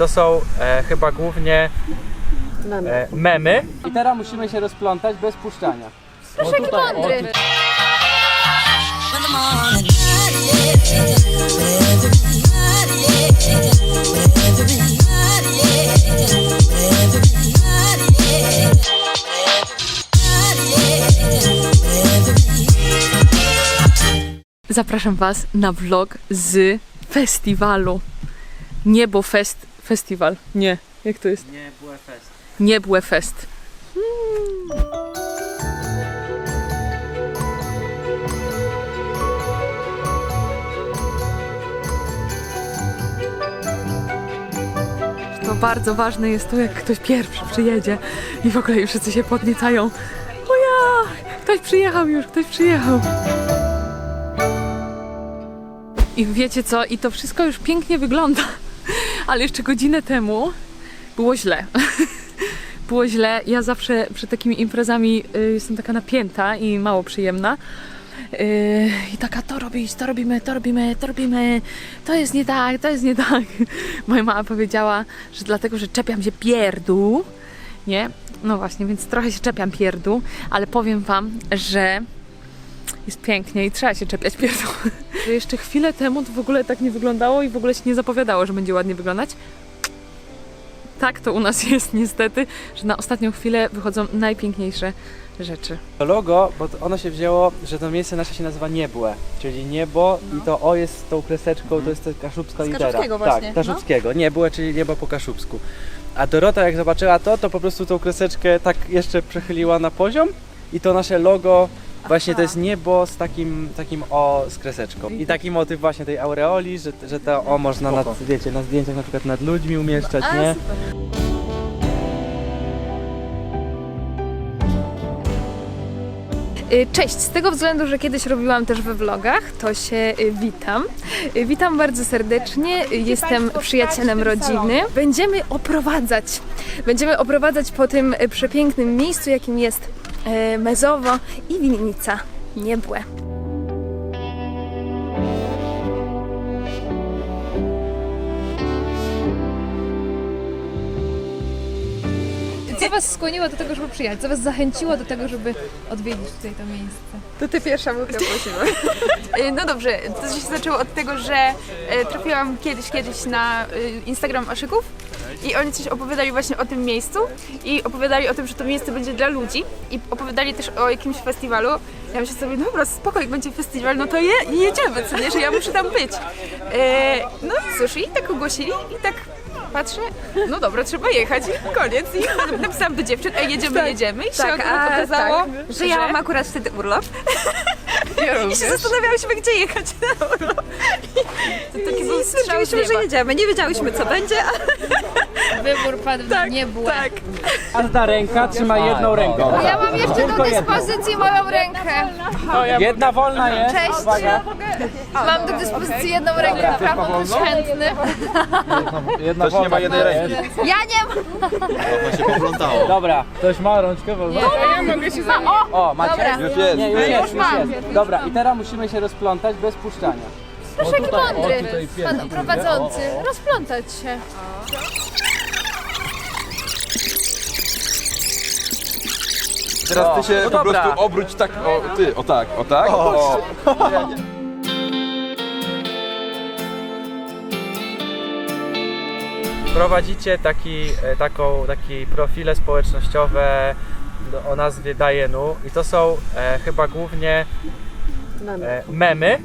to są e, chyba głównie e, memy. I teraz musimy się rozplątać bez puszczania. Proszę Mądry. Zapraszam Was na vlog z festiwalu. Niebo Fest Festiwal. Nie, jak to jest? Nie, była fest. Niebłe Fest. To bardzo ważne jest to, jak ktoś pierwszy przyjedzie i w ogóle już wszyscy się podniecają. O ja! Ktoś przyjechał już, ktoś przyjechał. I wiecie co? I to wszystko już pięknie wygląda. Ale jeszcze godzinę temu było źle. było źle. Ja zawsze przed takimi imprezami y, jestem taka napięta i mało przyjemna. Y, I taka to robić, to robimy, to robimy, to robimy, to jest nie tak, to jest nie tak. Moja mama powiedziała, że dlatego, że czepiam się pierdół, nie? No właśnie, więc trochę się czepiam pierdół, ale powiem Wam, że jest pięknie i trzeba się czepiać pierdół. Że jeszcze chwilę temu to w ogóle tak nie wyglądało i w ogóle się nie zapowiadało, że będzie ładnie wyglądać. Tak to u nas jest niestety, że na ostatnią chwilę wychodzą najpiękniejsze rzeczy. To logo, bo to ono się wzięło, że to miejsce nasze się nazywa Niebłe, czyli niebo i to O jest z tą kreseczką, to jest ta kaszubska litera. kaszubskiego właśnie, Tak, kaszubskiego. Niebłe, czyli niebo po kaszubsku. A Dorota jak zobaczyła to, to po prostu tą kreseczkę tak jeszcze przechyliła na poziom i to nasze logo właśnie to jest niebo z takim, takim O z kreseczką. I taki motyw właśnie tej aureoli, że, że to O można nad, wiecie, na zdjęciach na przykład nad ludźmi umieszczać, nie? Y, Cześć, z tego względu, że kiedyś robiłam też we vlogach, to się y, witam. Y, Witam bardzo serdecznie, Y, jestem przyjacielem rodziny. Będziemy oprowadzać, będziemy oprowadzać po tym y, przepięknym miejscu, jakim jest Mezowo i winnica Niebłe. Co Was skłoniło do tego, żeby przyjechać? Co Was zachęciło do tego, żeby odwiedzić tutaj to miejsce? To ty pierwsza Łuka prosimy. Y, No dobrze, to się zaczęło od tego, że e, trafiłam kiedyś, kiedyś na Instagram Oszyków i oni coś opowiadali właśnie o tym miejscu i opowiadali o tym, że to miejsce będzie dla ludzi i opowiadali też o jakimś festiwalu. Ja myślę sobie, dobra, spoko, jak będzie festiwal, no to je, jedziemy, co nie, że ja muszę tam być. E, no i cóż, i tak ogłosili i tak patrzę, no dobra, trzeba jechać i koniec. I napisałam do dziewczyn, ej, jedziemy, jedziemy i się tak, a, okazało, że ja mam akurat wtedy urlop I się zastanawiałyśmy, gdzie jechać na urlop. To taki był i strzał z stwierdziliśmy, że jedziemy. Nie wiedziałyśmy co będzie, a Wybór padł na niebłe. Tak. Każda ręka trzyma jedną ręką. Ja mam jeszcze Tylko do jedną. dyspozycji moją rękę. Jedna wolna jest. Cześć. Uwaga. Mam do dyspozycji jedną rękę prawą, ktoś chętny. Jedna Też nie ma jednej ręki. Ja nie mam. To się poplątało. Dobra, ktoś ma rączkę wolną? Ja mogę się zamienić. O, macie? Dobra. Już jest. Nie, już jest, już jest. Dobra, i teraz musimy się rozplątać bez puszczania. Proszę jaki mądry pan prowadzący. Rozplątać się. Teraz ty się no po dobra. prostu obróć tak, o ty, o tak, o tak. O. Prowadzicie taki, e, taką, taki profile społecznościowe do- o nazwie Dajenu i to są e, chyba głównie e, memy,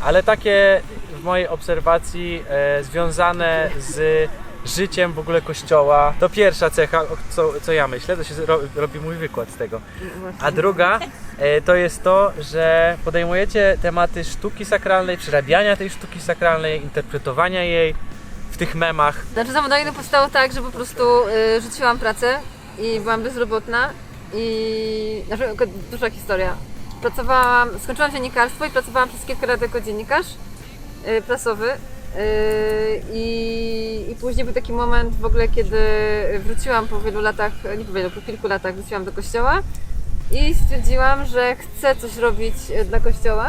ale takie w mojej obserwacji e, związane z życiem w ogóle kościoła. To pierwsza cecha, o co, co ja myślę, to się ro, robi mój wykład z tego. A druga e, to jest to, że podejmujecie tematy sztuki sakralnej, przerabiania tej sztuki sakralnej, interpretowania jej w tych memach. Znaczy zawodowanie powstało tak, że po prostu y, rzuciłam pracę i byłam bezrobotna i znaczy duża historia. Pracowałam, skończyłam dziennikarstwo i pracowałam przez kilka lat jako dziennikarz y, prasowy. y, I, I później był taki moment w ogóle, kiedy wróciłam po wielu latach, nie po wielu, po kilku latach wróciłam do kościoła i stwierdziłam, że chcę coś robić y, dla kościoła,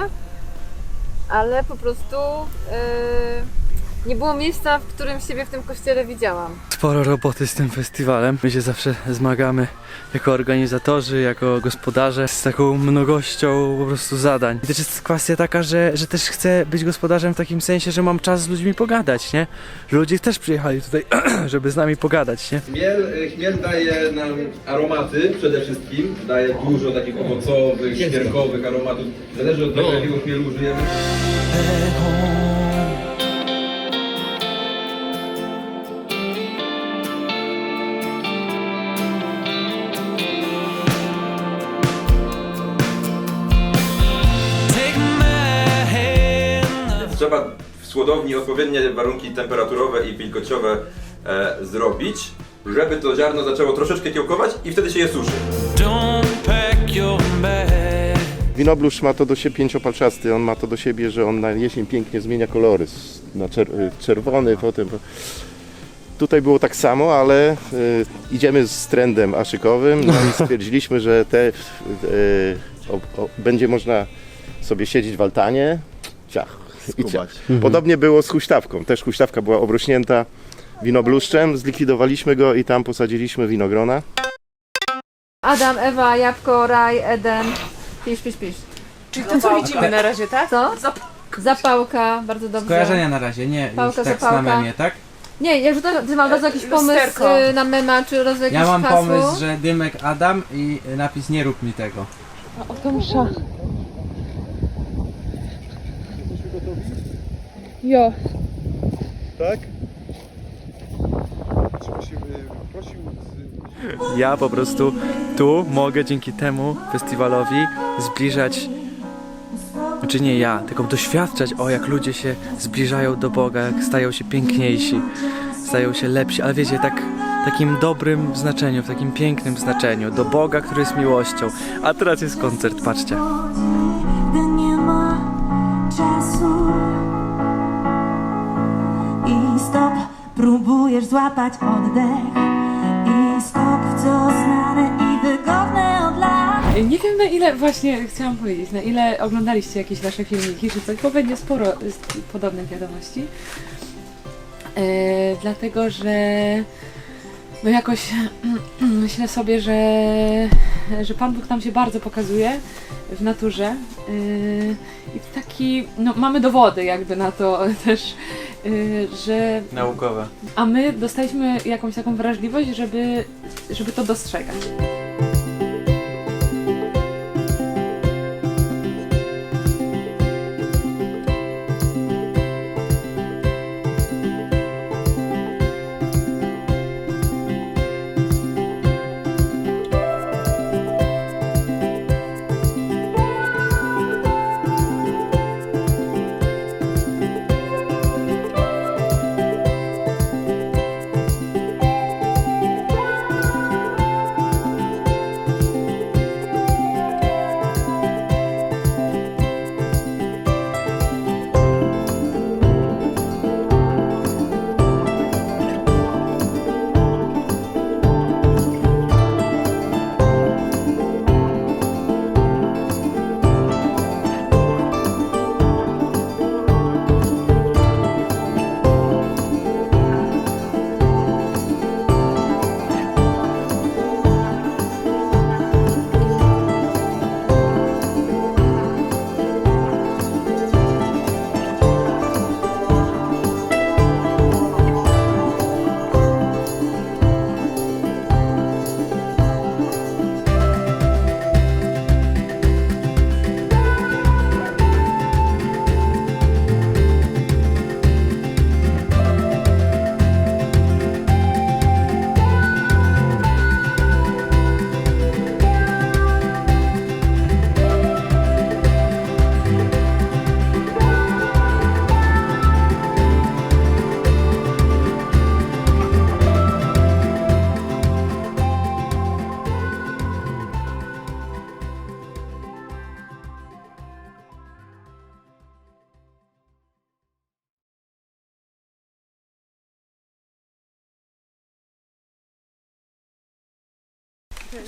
ale po prostu y, Nie było miejsca, w którym siebie w tym kościele widziałam. Sporo roboty z tym festiwalem. My się zawsze zmagamy jako organizatorzy, jako gospodarze z taką mnogością po prostu zadań. I też jest kwestia taka, że, że też chcę być gospodarzem w takim sensie, że mam czas z ludźmi pogadać, nie? Że ludzie też przyjechali tutaj, żeby z nami pogadać, nie? Chmiel, chmiel daje nam aromaty przede wszystkim. Daje dużo takich owocowych, świerkowych aromatów. Zależy od tego, jakiego chmielu użyjemy. Trzeba w słodowni odpowiednie warunki temperaturowe i wilgociowe e, zrobić, żeby to ziarno zaczęło troszeczkę kiełkować i wtedy się je suszy. Winobluszcz ma to do siebie, pięciopalczasty, on ma to do siebie, że on na jesień pięknie zmienia kolory, s- na czer- y, czerwony, potem... Tutaj było tak samo, ale y, idziemy z trendem aszykowym no i stwierdziliśmy, że te, y, o, o, będzie można sobie siedzieć w altanie, ciach, i ciach. Podobnie było z huśtawką, też huśtawka była obrośnięta winobluszczem, zlikwidowaliśmy go i tam posadziliśmy winogrona. Adam, Ewa, Jabłko, Raj, Eden. Pisz, pisz, pisz. Czyli to co widzimy na razie, tak? Co? Zapałka, bardzo dobrze. Skojarzenia na razie, nie Pałka, już tekst zapałka. na memie, tak? Nie, ja rzucam, ty masz jakiś pomysł Lusterko. y, na mema, czy roz jakieś Ja mam hasło? pomysł, że Dymek Adam i napis nie rób mi tego. Jo. Tak? Ja po prostu tu mogę dzięki temu festiwalowi zbliżać, znaczy nie ja, tylko doświadczać o jak ludzie się zbliżają do Boga, jak stają się piękniejsi, stają się lepsi, ale wiecie, tak takim dobrym znaczeniu, w takim pięknym znaczeniu, do Boga, który jest miłością. A teraz jest koncert, patrzcie. Próbujesz złapać oddech I stop, w co znane i wygodne od lat Nie wiem na ile, właśnie chciałam powiedzieć, na ile oglądaliście jakieś nasze filmiki czy coś, bo będzie sporo z podobnych wiadomości. E, dlatego, że no jakoś myślę sobie, że, że Pan Bóg nam się bardzo pokazuje w naturze. E, I taki, no mamy dowody jakby na to też, e, że Naukowe. a my dostaliśmy jakąś taką wrażliwość, żeby, żeby to dostrzegać.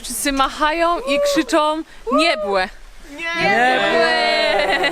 Wszyscy machają i krzyczą niebłe. Niebłe!